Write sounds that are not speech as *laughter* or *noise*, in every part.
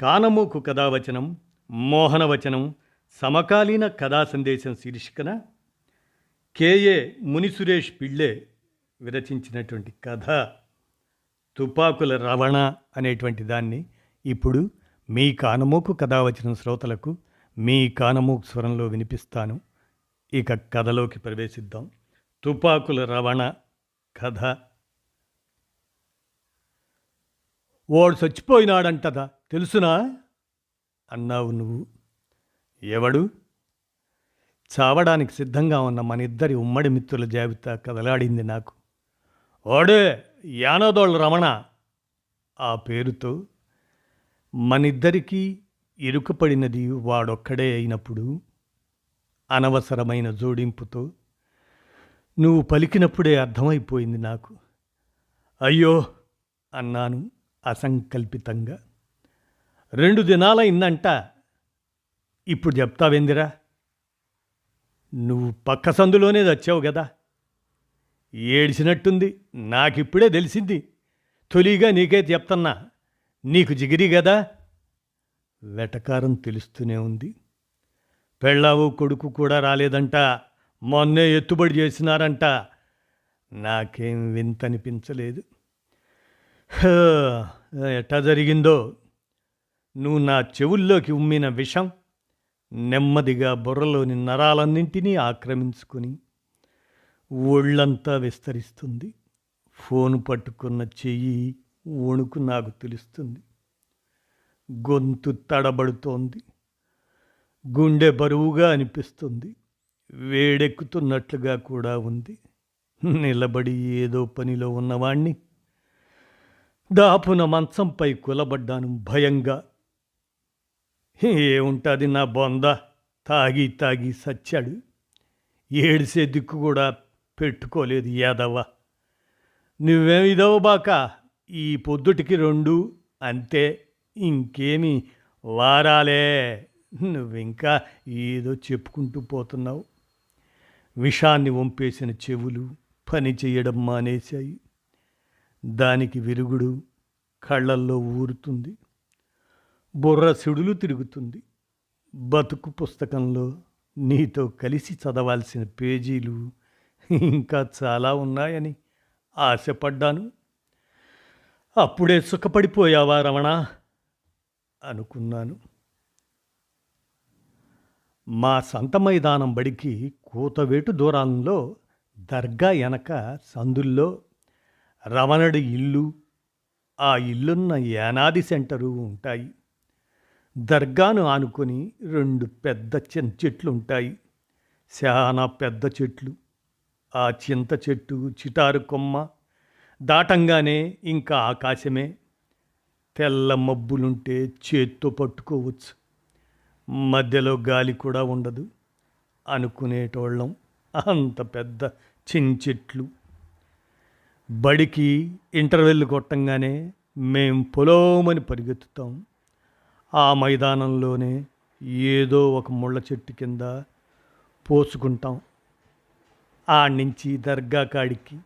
కానమూకు కథావచనం మోహనవచనం సమకాలీన కథా సందేశం శీర్షికన కేఏ మునిసురేష్ పిళ్ళే విరచించినటువంటి కథ తుపాకుల రవణ అనేటువంటి దాన్ని ఇప్పుడు మీ కానమూకు కథావచనం శ్రోతలకు మీ కానమూకు స్వరంలో వినిపిస్తాను. ఇక కథలోకి ప్రవేశిద్దాం. తుపాకుల రవణ కథ. వాడు చచ్చిపోయినాడంటదా తెలుసునా? అన్నావు నువ్వు. ఎవడు? చావడానికి సిద్ధంగా ఉన్న మన ఇద్దరి ఉమ్మడి మిత్రుల జాబితా కదలాడింది నాకు. ఓడే యానోదోళ్ళ రమణ ఆ పేరుతో మనిద్దరికీ ఇరుకుపడినది వాడొక్కడే అయినప్పుడు అనవసరమైన జోడింపుతో నువ్వు పలికినప్పుడే అర్థమైపోయింది నాకు. అయ్యో అన్నాను అసంకల్పితంగా. రెండు దినాలైందంట ఇప్పుడు చెప్తావేందిరా? నువ్వు పక్క సందులోనే వచ్చావు కదా ఏడిచినట్టుంది నాకిప్పుడే తెలిసింది. తొలిగా నీకే చెప్తున్నా. నీకు జిగిరి కదా వెటకారం తెలుస్తూనే ఉంది. పెళ్ళావు కొడుకు కూడా రాలేదంట. మొన్నే ఎత్తుబడి చేసినారంట. నాకేం వింతనిపించలేదు. ఎట్టా జరిగిందో? నువ్వు నా చెవుల్లోకి ఉమ్మిన విషం నెమ్మదిగా బుర్రలోని నరాలన్నింటినీ ఆక్రమించుకొని ఒళ్ళంతా విస్తరిస్తుంది. ఫోను పట్టుకున్న చెయ్యి వణుకు నాకు తెలుస్తుంది. గొంతు తడబడుతోంది. గుండె బరువుగా అనిపిస్తుంది. వేడెక్కుతున్నట్లుగా కూడా ఉంది. నిలబడి ఏదో పనిలో ఉన్నవాణ్ణి. దాపున మంచంపై కులబడ్డాను భయంగా. ఏముంటుంది నా బొంద? తాగి తాగి సచ్చాడు. ఏడిసే దిక్కు కూడా పెట్టుకోలేదు యాదవ్వ. నువ్వేం ఇదవ బాక? ఈ పొద్దుటికి రెండు అంతే ఇంకేమి? వారాలే నువ్వింకా ఏదో చెప్పుకుంటూ పోతున్నావు. విషాన్ని వంపేసిన చెవులు పని చేయడం మానేశాయి. దానికి విరుగుడు కళ్ళల్లో ఊరుతుంది. బుర్ర సిడులు తిరుగుతుంది. బతుకు పుస్తకంలో నీతో కలిసి చదవాల్సిన పేజీలు ఇంకా చాలా ఉన్నాయని ఆశపడ్డాను. అప్పుడే సుఖపడిపోయావా రమణ? అనుకున్నాను. మా సంత మైదానం బడికి కూతవేటు దూరంలో దర్గా వెనక సందుల్లో రమణుడి ఇల్లు ఆ ఇల్లున్న యానాది సెంటరు ఉంటాయి. దర్గాను ఆనుకొని రెండు పెద్ద చిన్న చెట్లు ఉంటాయి చాలా పెద్ద చెట్లు ఆ చింత చెట్టు చిటారు కొమ్మ దాటంగానే ఇంకా ఆకాశమే. తెల్ల మబ్బులుంటే చేత్తో పట్టుకోవచ్చు. మధ్యలో గాలి కూడా ఉండదు. అనుకునేటోళ్ళం అంత పెద్ద చెట్లు. బడికి ఇంటర్వెల్ కొట్టంగానే మేం పొలోమని పరిగెత్తుతాం. ఆ మైదానంలోనే ఏదో ఒక ముళ్ళ చెట్టు కింద పోసుకుంటాం. ఆ నుంచి దర్గా కాడికి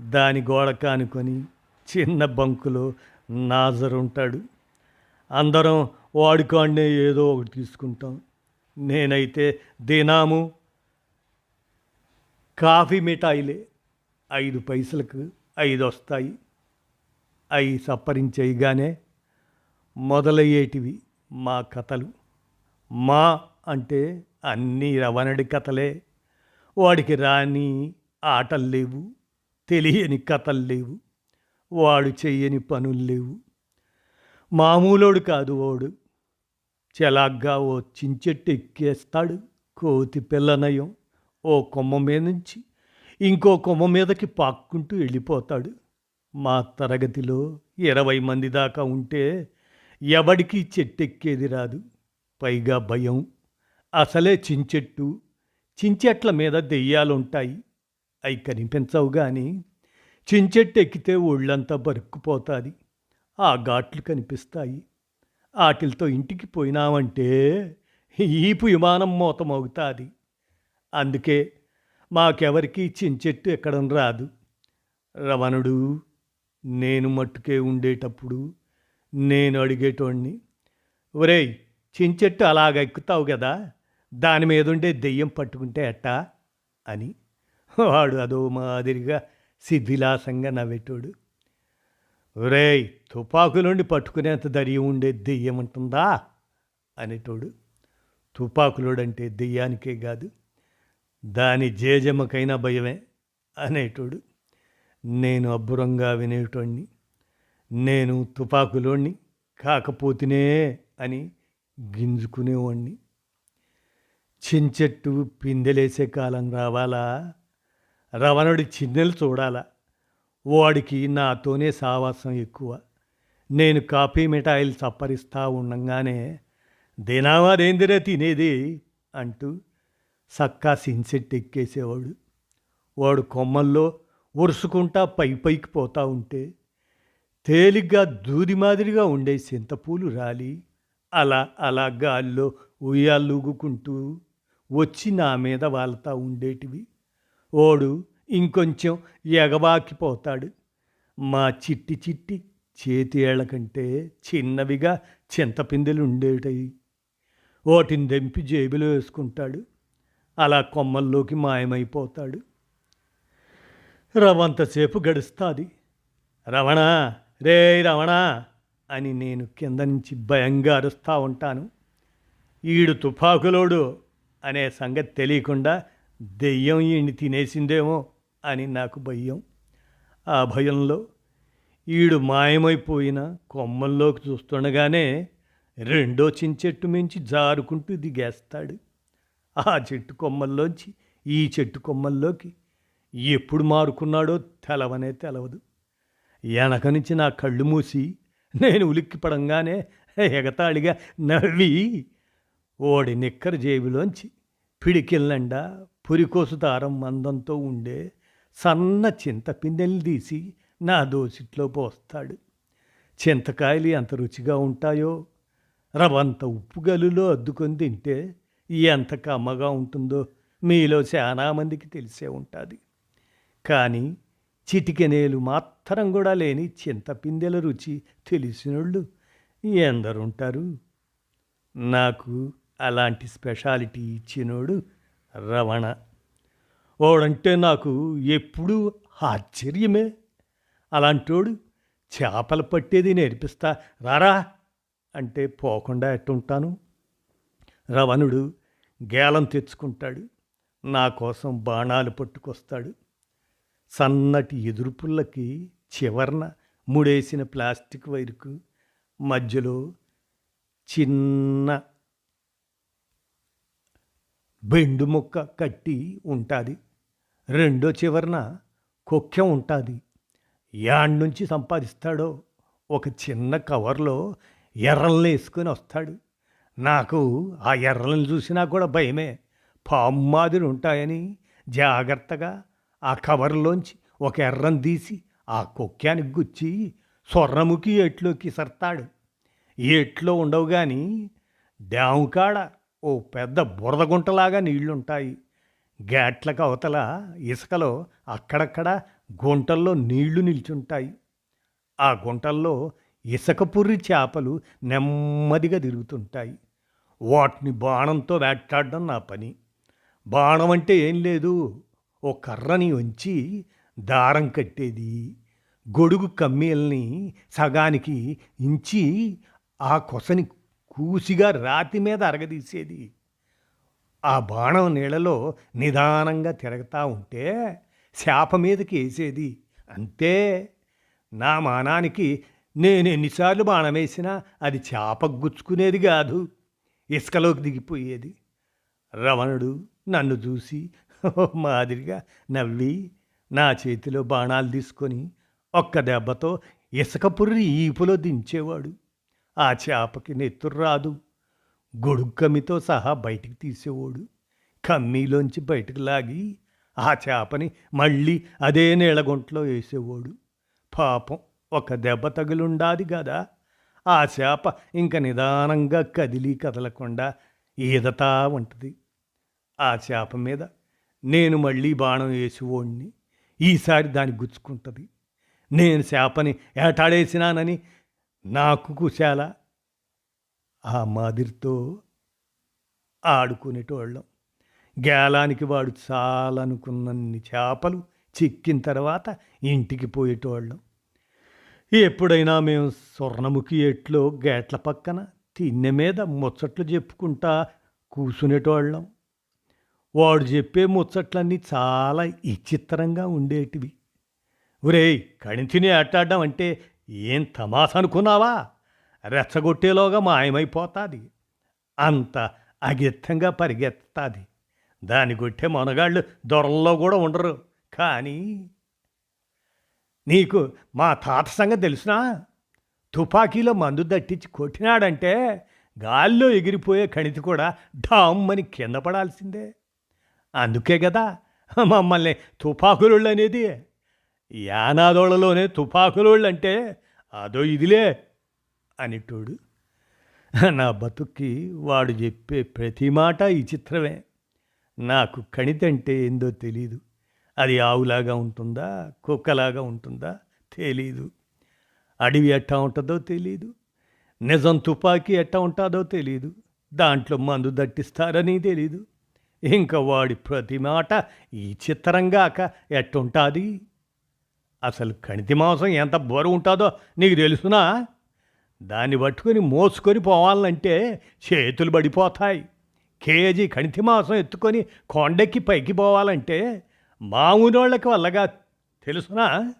దాని గోడ కానుకొని చిన్న బంకులో నాజర్ ఉంటాడు. అందరం వాడుకాడినే ఏదో ఒకటి తీసుకుంటాం. నేనైతే దినాము కాఫీ మిఠాయిలే ఐదు పైసలకు ఐదు వస్తాయి అవి సప్పరించేయగానే మొదలయ్యేటివి మా కథలు. మా అంటే అన్నీ రవణడి కథలే. వాడికి రాని ఆటలు లేవు తెలియని కథలు లేవు వాడు చెయ్యని పనులు లేవు. మామూలోడు కాదు వాడు. చెలాగ్గా ఓ చించెట్టు ఎక్కేస్తాడు కోతి పిల్లనయం ఓ కొమ్మ మీద నుంచి ఇంకో కొమ్మ మీదకి పాక్కుంటూ వెళ్ళిపోతాడు. మా తరగతిలో ఇరవై మంది దాకా ఉంటే ఎవడికి చెట్టెక్కేది రాదు? పైగా భయం. అసలే చించెట్టు. చించెట్ల మీద దెయ్యాలుంటాయి. అవి కనిపించవు కానీ చించెట్టు ఎక్కితే ఒళ్ళంతా బరుక్కుపోతుంది. ఆ ఘాట్లు కనిపిస్తాయి. ఆటిలతో ఇంటికి పోయినామంటే ఈపు విమానం మోతమవుతుంది అందుకే మాకెవరికి చించెట్టు ఎక్కడం రాదు. రవణుడు నేను మట్టుకే ఉండేటప్పుడు నేను అడిగేటోణ్ణి ఒరేయ్ చించెట్టు అలాగ ఎక్కుతావు కదా దాని మీదుండే దెయ్యం పట్టుకుంటే ఎట్టా? అని. వాడు అదో మాదిరిగా శిథిలాసంగా నవ్వేటోడు. ఒరేయ్ తుపాకులుండి పట్టుకునేంత ధైర్యం ఉండే దెయ్యం ఉంటుందా? అనేటోడు. తుపాకులోడంటే దెయ్యానికే కాదు దాని జేజమ్మకైనా భయమే అనేటోడు. నేను అబ్బురంగా వినేటోడిని నేను తుపాకులోని కాకపోతేనే అని గింజుకునేవాణ్ణి. చించెట్టు పిందెలేసే కాలం రావాలా? రవణుడి చిన్నెలు చూడాలా? వాడికి నాతోనే సావాసం ఎక్కువ. నేను కాఫీ మిఠాయిలు చప్పరిస్తా ఉండగానే దినావాదేందిరే తినేది? అంటూ సక్కా సిన్సెట్ ఎక్కేసేవాడు వాడు కొమ్మల్లో ఉరుసుకుంటా పై పైకి పోతా ఉంటే తేలిగ్గా దూది మాదిరిగా ఉండే చింతపూలు రాలి. అలా అలా గాల్లో ఉయ్యాలూగుకుంటూ వచ్చి నా మీద వాళ్తా ఉండేటివి. ఓడు ఇంకొంచెం ఎగబాకిపోతాడు. మా చిట్టి చిట్టి చేతి ఏళ్ళ కంటే చిన్నవిగా చింతపిందెలు ఉండేటవి వాటిని దెంపి జేబులో వేసుకుంటాడు. అలా కొమ్మల్లోకి మాయమైపోతాడు. రవంతసేపు గడుస్తుంది. రమణ రే రమణ అని నేను కింద నుంచి భయంగా అరుస్తూ ఉంటాను. ఈడు తుపాకులోడు అనే సంగతి తెలియకుండా దెయ్యం ఈయన్ని తినేసిందేమో అని నాకు భయం. ఆ భయంలో ఈడు మాయమైపోయిన కొమ్మల్లోకి చూస్తుండగానే రెండో చెట్టు మించి జారుకుంటూ దిగేస్తాడు. ఆ చెట్టు కొమ్మల్లోంచి ఈ చెట్టు కొమ్మల్లోకి ఎప్పుడు మారుకున్నాడో తెలవనే తెలవదు. వెనక నుంచి నా కళ్ళు మూసి నేను ఉలిక్కి పడంగానే ఎగతాళిగా నవ్వి ఓడి నిక్కర జేబులోంచి పిడికిల్లండా పురికోసు దారం మందంతో ఉండే సన్న చింతపిందెల్ని తీసి నా దోసిట్లో పోస్తాడు. చింతకాయలు ఎంత రుచిగా ఉంటాయో రవంత ఉప్పు గలులో అద్దుకొని తింటే ఎంత కమ్మగా ఉంటుందో మీలో చాలామందికి తెలిసే ఉంటుంది. కానీ చిటికెనేలు మాత్రం కూడా లేని చింతపిందెల రుచి తెలిసినోళ్ళు ఎందరుంటారు? నాకు అలాంటి స్పెషాలిటీ ఇచ్చినోడు రవణ. వాడంటే నాకు ఎప్పుడూ ఆశ్చర్యమే. అలాంటోడు చేపలు పట్టేది నేర్పిస్తా రారా అంటే పోకుండా ఎట్టుంటాను? రవణుడు గేలం తెచ్చుకుంటాడు నా కోసం బాణాలు పట్టుకొస్తాడు. సన్నటి ఎదురుపుల్లకి చివర్న ముడేసిన ప్లాస్టిక్ వైరుకు మధ్యలో చిన్న బెండు ముక్క కట్టి ఉంటుంది. రెండో చివరన కొక్కెం ఉంటుంది. యాడ్ నుంచి సంపాదిస్తాడో ఒక చిన్న కవర్లో ఎర్రల్ని వేసుకొని వస్తాడు. నాకు ఆ ఎర్రలను చూసినా కూడా భయమే. పాము మాదిరి ఉంటాయని జాగ్రత్తగా ఆ కవర్లోంచి ఒక ఎర్రను తీసి ఆ కొక్కానికి గుచ్చి స్వర్ణముఖి ఎట్లోకి సర్తాడు. ఎట్లో ఉండవు కానీ డ్యాము కాడ ఓ పెద్ద బురదగుంటలాగా నీళ్ళుంటాయి గేట్లకు అవతల ఇసుకలో అక్కడక్కడ గుంటల్లో నీళ్ళు నిల్చుంటాయి. ఆ గుంటల్లో ఇసుకపుర్రి చేపలు నెమ్మదిగా తిరుగుతుంటాయి. వాటిని బాణంతో వేటాడడం నా పని. బాణం అంటే ఏం లేదు. ఓ కర్రని ఉంచి దారం కట్టేది. గొడుగు కమ్మీల్ని సగానికి ఇంచి ఆ కొసని కూసిగా రాతి మీద అరగదీసేది. ఆ బాణం నీళ్ళలో నిదానంగా తిరగతా ఉంటే శాప మీదకి వేసేది. అంతే. నా మానానికి నేను ఎన్నిసార్లు బాణం వేసినా అది చేప గుచ్చుకునేది కాదు. ఇసుకలోకి దిగిపోయేది. రవణుడు నన్ను చూసి *laughs* మాదిరిగా నవ్వి నా చేతిలో బాణాలు తీసుకొని ఒక్క దెబ్బతో ఇసుక పుర్రి ఈపులో దించేవాడు. ఆ చేపకి నెత్తురు రాదు. గొడుగు సహా బయటికి తీసేవాడు. కమ్మీలోంచి బయటకు లాగి ఆ చేపని మళ్ళీ అదే నీళ్ళగుంటలో వేసేవాడు. పాపం ఒక దెబ్బ తగులుండాది కదా ఆ చేప ఇంక నిదానంగా కదిలి కదలకుండా ఈదతా ఉంటుంది. ఆ చేప మీద నేను మళ్ళీ బాణం వేసేవాడిని ఈసారి దాన్ని గుచ్చుకుంటుంది. నేను చేపని ఏటాడేసినానని నాకు కుశాల. ఆ మాదిరితో ఆడుకునేటోళ్ళం. గేలానికి వాడు చాలనుకున్నన్ని చేపలు చిక్కిన తర్వాత ఇంటికి పోయేటోళ్ళం. ఎప్పుడైనా మేము స్వర్ణముఖి ఎట్లో గేట్ల పక్కన తిన్నె మీద ముచ్చట్లు చెప్పుకుంటా కూసునేటోళ్ళం. వాడు చెప్పే ముచ్చట్లన్నీ చాలా విచిత్రంగా ఉండేటివి. ఒరేయ్ కణితిని ఆటాడడం అంటే ఏం తమాష అనుకున్నావా? రెచ్చగొట్టేలోగా మాయమైపోతాది. అంత అగిత్తంగా పరిగెత్తాది. దాని కొట్టే మనగాళ్ళు దొరల్లో కూడా ఉండరు. కానీ నీకు మా తాత సంగతి తెలుసునా? తుపాకీలో మందు దట్టించి కొట్టినాడంటే గాల్లో ఎగిరిపోయే కణితి కూడా డామ్మని కింద పడాల్సిందే. అందుకే కదా మమ్మల్ని తుపాకులుళ్ళు అనేది యానాదోళలోనే తుపాకులోళ్ళు అంటే అదో ఇదిలే అనిటోడు. నా బతుక్కి వాడు చెప్పే ప్రతి మాట ఈ చిత్రమే. నాకు కణితంటే ఏందో తెలీదు. అది ఆవులాగా ఉంటుందా కుక్కలాగా ఉంటుందా తెలీదు. అడవి ఎట్టా ఉంటుందో తెలీదు. నిజం తుపాకీ ఎట్టా ఉంటుందో తెలీదు. దాంట్లో మందు దట్టిస్తారని తెలీదు. ఇంకా వాడి ప్రతి మాట ఈ చిత్రంగాక ఎట్టుంటుంది? అసలు కణితి మాంసం ఎంత బరువు ఉంటుందో నీకు తెలుసునా? దాన్ని పట్టుకొని మోసుకొని పోవాలంటే చేతులు పడిపోతాయి. కేజీ కణితి మాంసం ఎత్తుకొని కొండెక్కి పైకి పోవాలంటే మామూలోళ్ళకి వల్లగా తెలుసునా?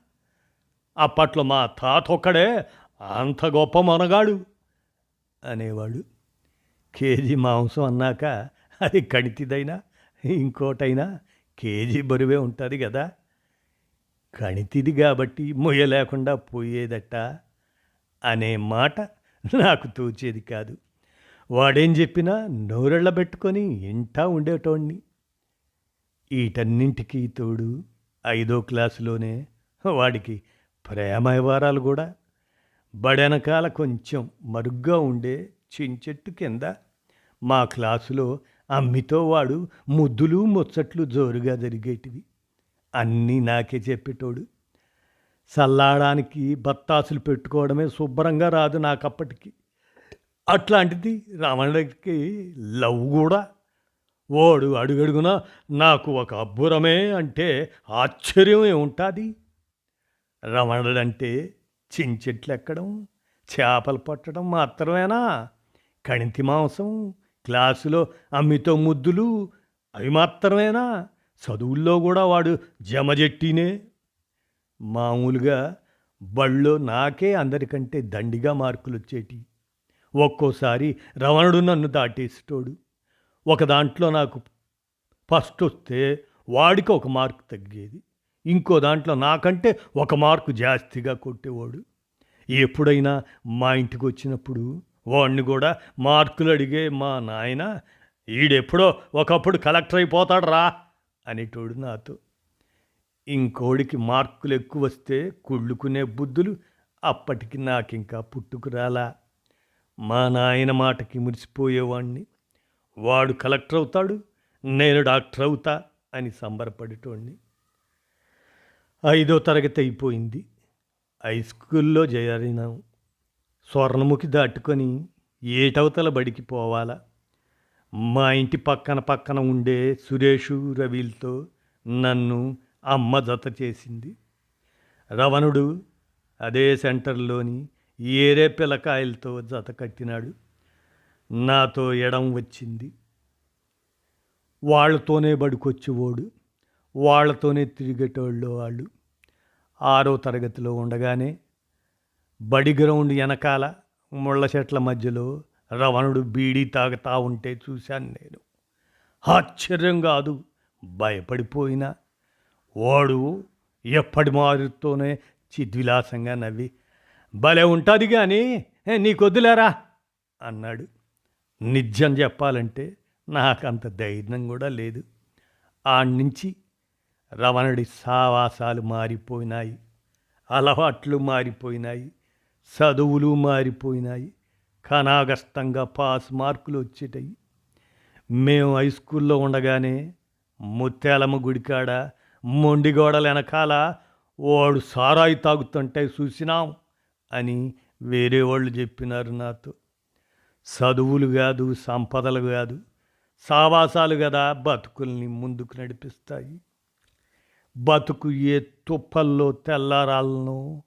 అప్పట్లో మా తాత ఒక్కడే అంత గొప్ప మనగాడు అనేవాడు. కేజీ మాంసం అన్నాక అది కణితిదైనా ఇంకోటైనా కేజీ బరువే ఉంటుంది కదా కణితిది కాబట్టి మొయ్య లేకుండా పోయేదట అనే మాట నాకు తోచేది కాదు. వాడేం చెప్పినా నోరెళ్ళ పెట్టుకొని ఇంటా ఉండేటోడిని వీటన్నింటికీ తోడు ఐదో క్లాసులోనే వాడికి ప్రేమ వ్యవహారాలు కూడా బడెనకాల కొంచెం మరుగ్గా ఉండే చించెట్టు కింద మా క్లాసులో అమ్మితో వాడు ముద్దులు ముచ్చట్లు జోరుగా జరిగేటివి. అన్నీ నాకే చెప్పేటోడు. చల్లాడానికి బత్తాసులు పెట్టుకోవడమే శుభ్రంగా రాదు నాకప్పటికి. అట్లాంటిది రమణకి లవ్ కూడా. ఓడు అడుగడుగున నాకు ఒక అబ్బురమే అంటే ఆశ్చర్యమే ఉంటుంది. రమణుడంటే చించెట్లు ఎక్కడం చేపలు పట్టడం మాత్రమేనా? కణితి మాంసం క్లాసులో అమ్మితో ముద్దులు. అవి మాత్రమేనా? చదువుల్లో కూడా వాడు జమజెట్టినే మామూలుగా బళ్ళో నాకే అందరికంటే దండిగా మార్కులు వచ్చేటి ఒక్కోసారి రవణుడు నన్ను దాటేసేటోడు. ఒక దాంట్లో నాకు ఫస్ట్ వస్తే వాడికి ఒక మార్కు తగ్గేది. ఇంకో దాంట్లో నాకంటే ఒక మార్కు జాస్తిగా కొట్టేవాడు. ఎప్పుడైనా మా ఇంటికి వచ్చినప్పుడు వాడిని కూడా మార్కులు అడిగే మా నాయన ఈడెప్పుడో ఒకప్పుడు కలెక్టర్ అయిపోతాడు రా అనేటోడు నాతో. ఇంకోడికి మార్కులు ఎక్కువ వస్తే కుళ్ళుకునే బుద్ధులు అప్పటికి నాకింకా పుట్టుకురాలా. మా నాయన మాటకి మురిసిపోయేవాణ్ణి. వాడు కలెక్టర్ అవుతాడు నేను డాక్టర్ అవుతా అని సంబరపడేటోడిని ఐదో తరగతి అయిపోయింది. హై స్కూల్లో చేరినాం. స్వర్ణముఖి దాటుకొని ఏటవతల బడికి పోవాలా? మా ఇంటి పక్కన పక్కన ఉండే సురేషు రవిలతో నన్ను అమ్మ జత చేసింది. రవణుడు అదే సెంటర్లోని ఏరే పిల్లకాయలతో జత కట్టినాడు. నాతో ఎడం వచ్చింది. వాళ్ళతోనే బడికొచ్చేవాడు. వాళ్ళతోనే తిరిగేటోళ్ళు వాళ్ళు. ఆరో తరగతిలో ఉండగానే బడి గ్రౌండ్ వెనకాల ముళ్ళ చెట్ల మధ్యలో రవణుడు బీడీ తాగుతా ఉంటే చూశాను నేను. ఆశ్చర్యం కాదు భయపడిపోయినా. వాడు ఎప్పటి మారుతోనే చిద్విలాసంగా నవ్వి భలే ఉంటుంది కానీ "ఏ, నీకొద్దులేరా అన్నాడు. నిజం చెప్పాలంటే నాకంత ధైర్యం కూడా లేదు. ఆడ్నుంచి రవణుడి సావాసాలు మారిపోయినాయి అలవాట్లు మారిపోయినాయి. చదువులు మారిపోయినాయి. కనాగస్తంగా పాస్ మార్కులు వచ్చేటాయి. మేము హై స్కూల్లో ఉండగానే ముత్యాలమ్మ గుడికాడ మొండిగోడల వెనకాల వాడు సారాయి తాగుతుంటే చూసినాం అని వేరే వాళ్ళు చెప్పినారు నాతో. చదువులు కాదు సంపదలు కాదు సావాసాలు కదా బతుకుల్ని ముందుకు నడిపిస్తాయి. బతుకు ఏ తుప్పల్లో తెల్లారాలను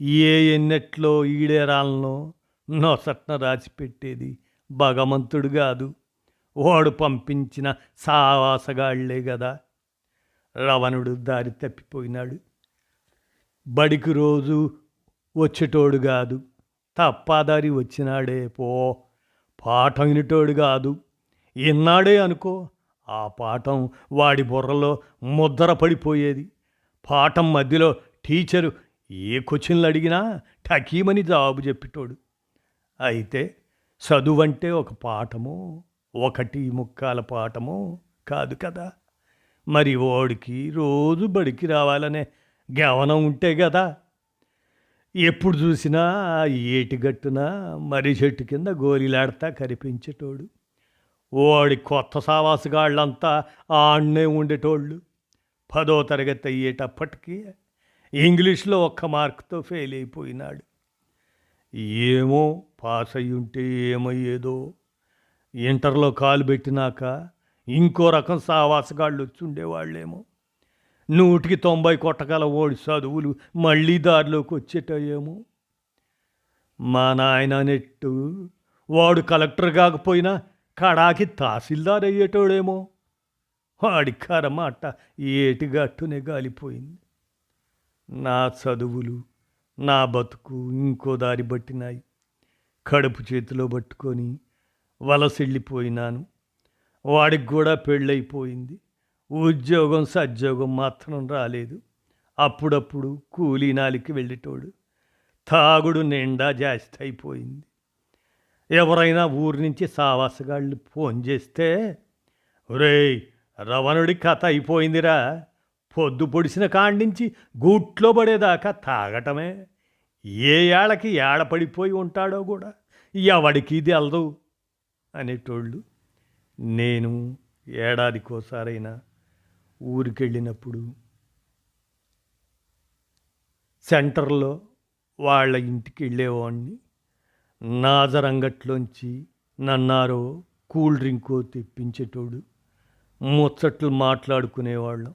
ఏ ఎన్నెట్లో ఈడేరాలనో నొసట్న రాసిపెట్టేది భగవంతుడు కాదు వాడు పంపించిన సావాసగాళ్ళే కదా రవణుడు దారి తప్పిపోయినాడు. బడికి రోజు వచ్చేటోడు కాదు తప్పాదారి వచ్చినాడే పో. పాఠం వినిటోడు కాదు ఇన్నాడే అనుకో. ఆ పాఠం వాడి బుర్రలో ముద్ర పడిపోయేది. పాఠం మధ్యలో టీచరు ఏ క్వశ్చన్లు అడిగినా టకీమని జవాబు చెప్పేటోడు. అయితే చదువంటే ఒక పాఠము ఒకటి ముక్కాల పాఠము కాదు కదా. మరి ఓడికి రోజు బడికి రావాలనే గవనం ఉంటే కదా. ఎప్పుడు చూసినా ఏటి ఏటిగట్టున మరి చెట్టు కింద గోలిలాడతా కనిపించేటోడు ఓడి కొత్త సావాసగాళ్ళంతా ఆడనే ఉండేటోళ్ళు. పదో తరగతి అయ్యేటప్పటికీ ఇంగ్లీష్లో ఒక్క మార్కుతో ఫెయిల్ అయిపోయినాడు. ఏమో పాస్ అయ్యుంటే ఏమయ్యేదో. ఇంటర్లో కాలు పెట్టినాక ఇంకో రకం సావాసగాళ్ళు వచ్చుండేవాళ్ళేమో నూటికి తొంభై కొట్టగల ఓడి చదువులు మళ్ళీ దారిలోకి వచ్చేటయేమో. మా నాయన నెట్టు వాడు కలెక్టర్ కాకపోయినా కడాకి తహసీల్దార్ అయ్యేటోడేమో. వాడి కరమాట ఏటిగట్టునే గాలిపోయింది. నా చదువులు నా బతుకు ఇంకో దారి పట్టినాయి. కడుపు చేతిలో పట్టుకొని వలసెళ్ళిపోయినాను వాడికి కూడా పెళ్ళైపోయింది ఉద్యోగం సద్యోగం మాత్రం రాలేదు. అప్పుడప్పుడు కూలీనాలికి వెళ్ళేటోడు. తాగుడు నిండా జాస్తి అయిపోయింది ఎవరైనా ఊరి నుంచి సావాసగాళ్ళు ఫోన్ చేస్తే ఒరేయ్ రవణుడి కథ అయిపోయిందిరా. పొద్దు పొడిసిన కాండించి గూట్లో పడేదాకా తాగటమే. ఏ ఏళ్ళకి ఏడ పడిపోయి ఉంటాడో కూడా ఎవడికి అలదు అనేటోళ్ళు. నేను ఏడాదికోసారైనా ఊరికెళ్ళినప్పుడు సెంటర్లో వాళ్ళ ఇంటికి వెళ్ళేవాడిని నాజరంగట్లోంచి నన్నారో కూల్ డ్రింకో తెప్పించేటోడు ముచ్చట్లు మాట్లాడుకునేవాళ్ళం.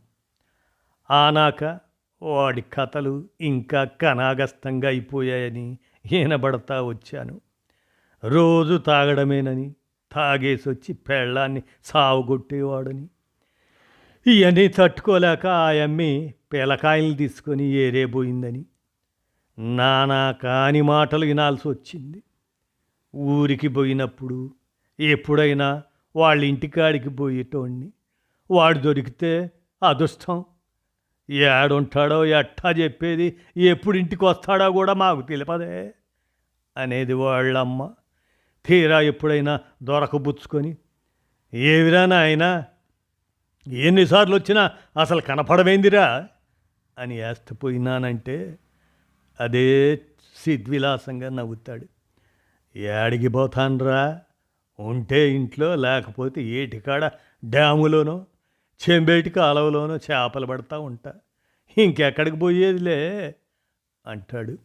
ఆనాక వాడి కథలు ఇంకా కనాగస్తంగా అయిపోయాయని ఈనబడతా వచ్చాను. రోజు తాగడమేనని తాగేసి వచ్చి పెళ్ళాన్ని సావుగొట్టేవాడని. ఇవన్నీ తట్టుకోలేక ఆ అమ్మి పిలకాయలు తీసుకొని ఏరేపోయిందని నానా కాని మాటలు వినాల్సి వచ్చింది ఊరికి పోయినప్పుడు ఎప్పుడైనా వాళ్ళ ఇంటికాడికి పోయేటోడిని వాడు దొరికితే అదృష్టం. ఏడుంటాడో ఎట్టా చెప్పేది? ఎప్పుడు ఇంటికి వస్తాడో కూడా మాకు తెలిపదే అనేది వాళ్ళమ్మ. తీరా ఎప్పుడైనా దొరకబుచ్చుకొని ఏవిరా నాయనా ఎన్నిసార్లు వచ్చినా అసలు కనపడమైందిరా? అని వేస్తపోయినానంటే అదే సిద్విలాసంగా నవ్వుతాడు. ఏడికి పోతాన్రా ఉంటే ఇంట్లో లేకపోతే ఏటికాడ డ్యాములోనో చెంబేటి అలవలోనూ చేపలు పడతా ఉంటా. ఇంకెక్కడికి పోయేదిలే? అంటాడు.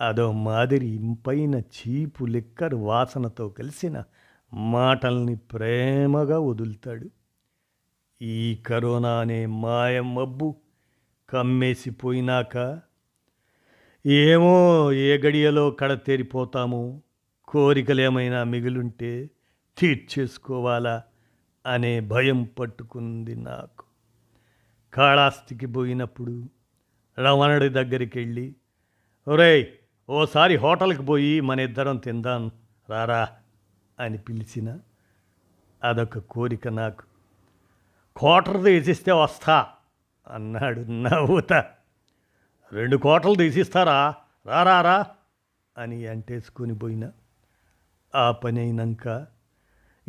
అదో మాదిరి ఇంపైన చీపు లిక్కర్ వాసనతో కలిసిన మాటల్ని ప్రేమగా వదులుతాడు. ఈ కరోనా అనే మాయం మబ్బు కమ్మేసిపోయినాక. ఏమో ఏ గడియలో కడతేరిపోతామో కోరికలేమైనా మిగులుంటే తీర్చేసుకోవాలా? అనే భయం పట్టుకుంది నాకు. కాళాస్తికి పోయినప్పుడు రమణుడి దగ్గరికి వెళ్ళి ఒరే ఓసారి హోటల్కి పోయి మన ఇద్దరం తిందాం రారా? అని పిలిచిన అదొక కోరిక నాకు. కోటలు తీసిస్తే వస్తా అన్నాడు నవ్వుత. రెండు కోటలు తీసిస్తారా? రారా రా అని అంటేసుకొని పోయిన. ఆ పని అయినాక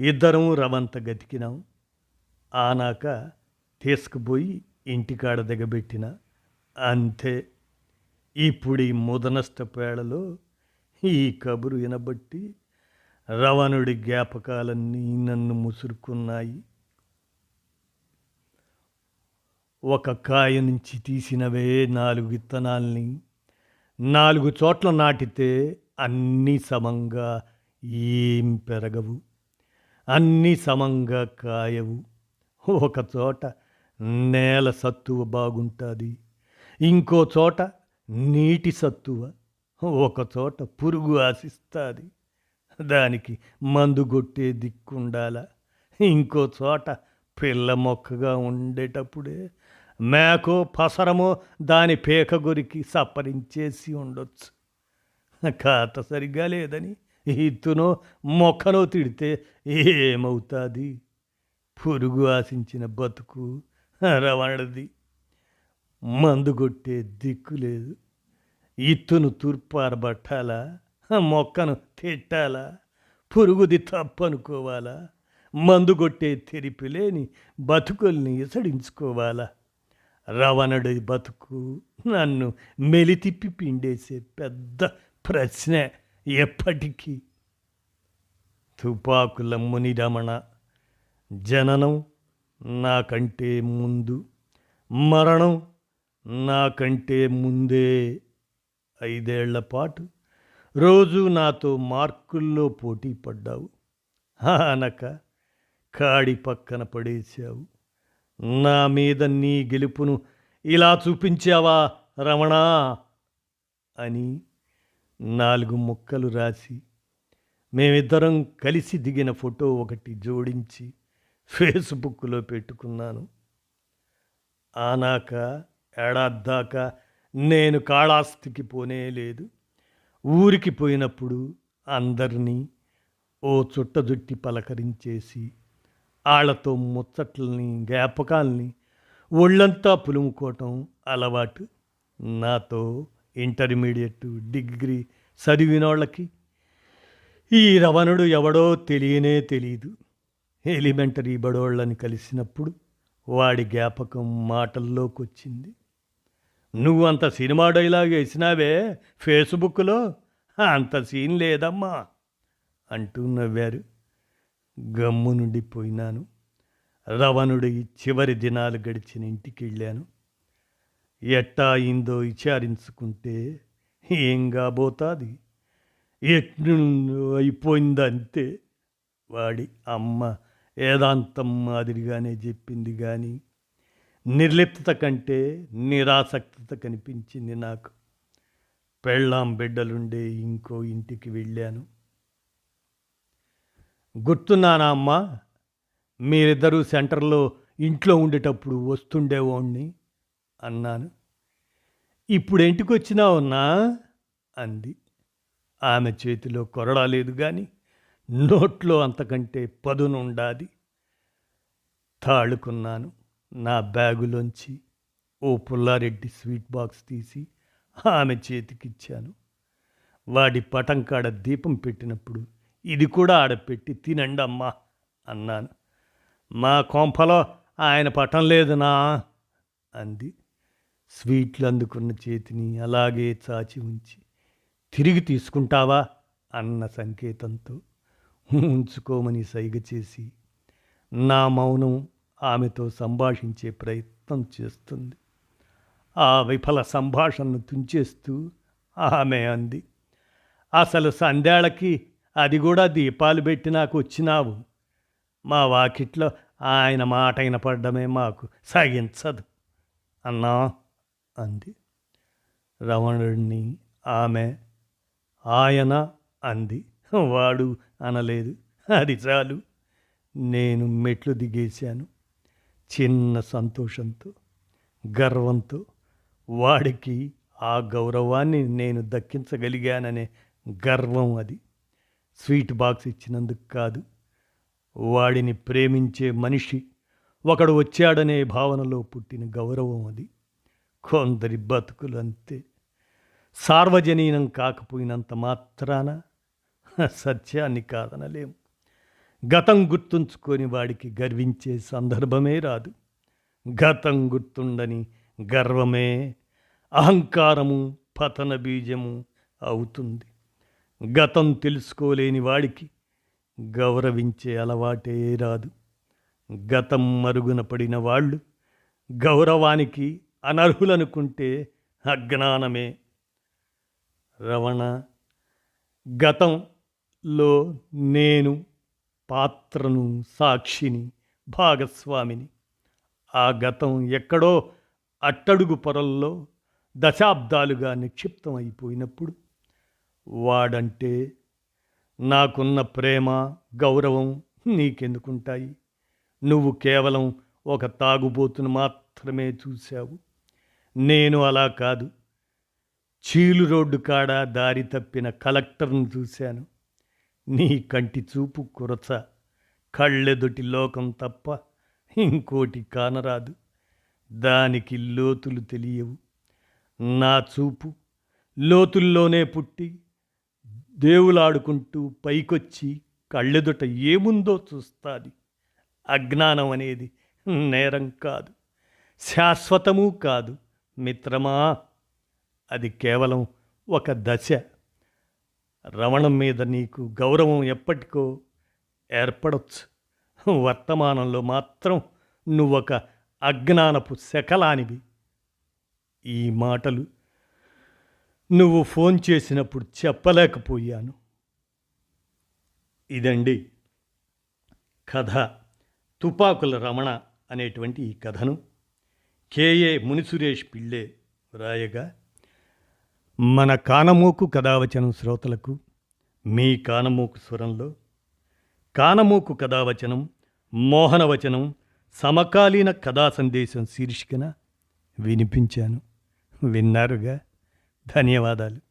ఇద్దరం రవంత గతికినాం. ఆనాక తీసుకుపోయి ఇంటికాడ దిగబెట్టిన. అంతే. ఇప్పుడు ఈ ముదనష్టపేళలో ఈ కబురు వినబట్టి రవణుడి జ్ఞాపకాలన్నీ నన్ను ముసురుకున్నాయి. ఒక కాయ నుంచి తీసినవే నాలుగు విత్తనాల్ని నాలుగు చోట్ల నాటితే అన్నీ సమంగా ఏం పెరగవు. అన్నీ సమంగా కాయవు. ఒక చోట నేల సత్తువ బాగుంటుంది. ఇంకో చోట నీటి సత్తువ. ఒక చోట పురుగు ఆశిస్తుంది. దానికి మందు కొట్టే దిక్కుండాల. ఇంకో చోట పిల్ల మొక్కగా ఉండేటప్పుడే మేకో పసరమో దాని పేక గొరికి సప్పరించేసి ఉండొచ్చు. ఖాత సరిగ్గా లేదని ఇత్తునో మొక్కనో తిడితే ఏమవుతుంది? పురుగు ఆశించిన బతుకు రవణది. మందు కొట్టే దిక్కు లేదు. ఇత్తును తూర్పారబట్టాలా? మొక్కను తిట్టాలా? పురుగుది తప్పనుకోవాలా? మందు కొట్టే తెరిపి లేని బతుకుల్ని ఇసడించుకోవాలా రవణుడి బతుకు నన్ను మెలితిప్పి పిండేసే పెద్ద ప్రశ్నే. ఎప్పటికీ. తుపాకుల మునిరమణ జననం నాకంటే ముందు మరణం నాకంటే ముందే ఐదేళ్ళ పాటు రోజు నాతో మార్కుల్లో పోటీ పడ్డావు. అనక కాడి పక్కన పడేశావు. నా మీద నీ గెలుపును ఇలా చూపించావా రమణ? అని నాలుగు ముక్కలు రాసి మేమిద్దరం కలిసి దిగిన ఫోటో ఒకటి జోడించి ఫేస్బుక్లో పెట్టుకున్నాను. ఆనాక ఏడాద్దాకా నేను కాళాస్తికి పోనే లేదు. ఊరికి పోయినప్పుడు అందరినీ ఓ చుట్టజుట్టి పలకరించేసి ఆళ్ళతో ముచ్చట్లని జ్ఞాపకాల్ని ఒళ్ళంతా పులుముకోవటం అలవాటు నాతో ఇంటర్మీడియట్ డిగ్రీ చదివిన వాళ్ళకి ఈ రవణుడు ఎవడో తెలియనే తెలియదు ఎలిమెంటరీ బడోళ్ళని కలిసినప్పుడు వాడి జ్ఞాపకం మాటల్లోకి వచ్చింది నువ్వు అంత సినిమా డైలాగ్ వేసినావే ఫేస్బుక్లో? అంత సీన్ లేదమ్మా అంటూ నవ్వారు. గమ్ము నుండి పోయినాను. రవణుడి చివరి దినాలు గడిచిన ఇంటికి వెళ్ళాను ఎట్టా అయిందో విచారించుకుంటే ఏం కాబోతాది? ఎట్లు అయిపోయిందంతే? వాడి అమ్మ వేదాంతం మాదిరిగానే చెప్పింది కానీ నిర్లిప్తత కంటే నిరాసక్తత కనిపించింది నాకు. పెళ్ళాం బిడ్డలుండే ఇంకో ఇంటికి వెళ్ళాను. గుర్తున్నానా అమ్మా? మీరిద్దరూ సెంటర్లో ఇంట్లో ఉండేటప్పుడు వస్తుండేవాణ్ణి. అన్నాను. ఇప్పుడు ఇంటికి వచ్చినావున్నా అంది. ఆమె చేతిలో కొరడా లేదు కానీ నోట్లో అంతకంటే పదునుండాది. తాళుకున్నాను. నా బ్యాగులోంచి ఓ పుల్లారెడ్డి స్వీట్ బాక్స్ తీసి ఆమె చేతికిచ్చాను. వాడి పటం కాడ దీపం పెట్టినప్పుడు ఇది కూడా ఆడపెట్టి తినండి అమ్మా అన్నాను. మా కొంపలో ఆయన పటం లేదునా అంది. స్వీట్లు అందుకున్న చేతిని అలాగే చాచి ఉంచి తిరిగి తీసుకుంటావా? అన్న సంకేతంతో ఉంచుకోమని సైగ చేసి నా మౌనం ఆమెతో సంభాషించే ప్రయత్నం చేస్తుంది. ఆ విఫల సంభాషణను తుంచేస్తూ ఆమె అంది అసలు సంధ్యాళ్ళకి అది కూడా దీపాలు పెట్టి నాకు వచ్చినావు. మా వాకిట్లో ఆయన మాట పడ్డమే మాకు సాగించదు అన్నా అంది. రవణుడిని ఆమె ఆయన అంది. వాడు అనలేదు. అది చాలు. నేను మెట్లు దిగేశాను. చిన్న సంతోషంతో గర్వంతో వాడికి ఆ గౌరవాన్ని నేను దక్కించగలిగాననే గర్వం అది. స్వీట్ బాక్స్ ఇచ్చినందుకు కాదు. వాడిని ప్రేమించే మనిషి ఒకడు వచ్చాడనే భావనలో పుట్టిన గౌరవం అది. కొందరి బతుకులు అంతే సార్వజనీనం కాకపోయినంత మాత్రాన సత్యాన్ని కాదనలేం. గతం గుర్తుంచుకొని వాడికి గర్వించే సందర్భమే రాదు. గతం గుర్తుండని గర్వమే అహంకారము పతన బీజము అవుతుంది. గతం తెలుసుకోలేని వాడికి గౌరవించే అలవాటే రాదు. గతం మరుగున పడిన వాళ్ళు గౌరవానికి అనర్హులనుకుంటే అజ్ఞానమే. రవణ గతంలో నేను పాత్రను సాక్షిని భాగస్వామిని. ఆ గతం ఎక్కడో అట్టడుగు పొరల్లో దశాబ్దాలుగా నిక్షిప్తం అయిపోయినప్పుడు వాడంటే నాకున్న ప్రేమ గౌరవం నీకెందుకుంటాయి? నువ్వు కేవలం ఒక తాగుబోతును మాత్రమే చూశావు. నేను అలా కాదు. చీలు రోడ్డు కాడ దారి తప్పిన కలెక్టర్ను చూశాను. నీ కంటి చూపు కురచ కళ్ళెదుటి లోకం తప్ప ఇంకోటి కానరాదు. దానికి లోతులు తెలియవు. నా చూపు లోతుల్లోనే పుట్టి దేవులాడుకుంటూ పైకొచ్చి కళ్ళెదుట ఏముందో చూస్తాది. అజ్ఞానం అనేది నేరం కాదు. శాశ్వతము కాదు. మిత్రమా? అది కేవలం ఒక దశ. రమణం మీద నీకు గౌరవం ఎప్పటికో ఏర్పడవచ్చు వర్తమానంలో మాత్రం నువ్వొక అజ్ఞానపు శకలానివి. ఈ మాటలు నువ్వు ఫోన్ చేసినప్పుడు చెప్పలేకపోయాను. ఇదండి కథ. తుపాకుల రమణ అనేటువంటి ఈ కథను. కేఏ మునిసురేష్ పిళ్ళే రాయగా మన కానమోకు కథావచనం శ్రోతలకు మీ కానమోకు స్వరంలో కానమోకు కథావచనం మోహనవచనం సమకాలీన కథా సందేశం శీర్షికన వినిపించాను. విన్నారుగా? ధన్యవాదాలు.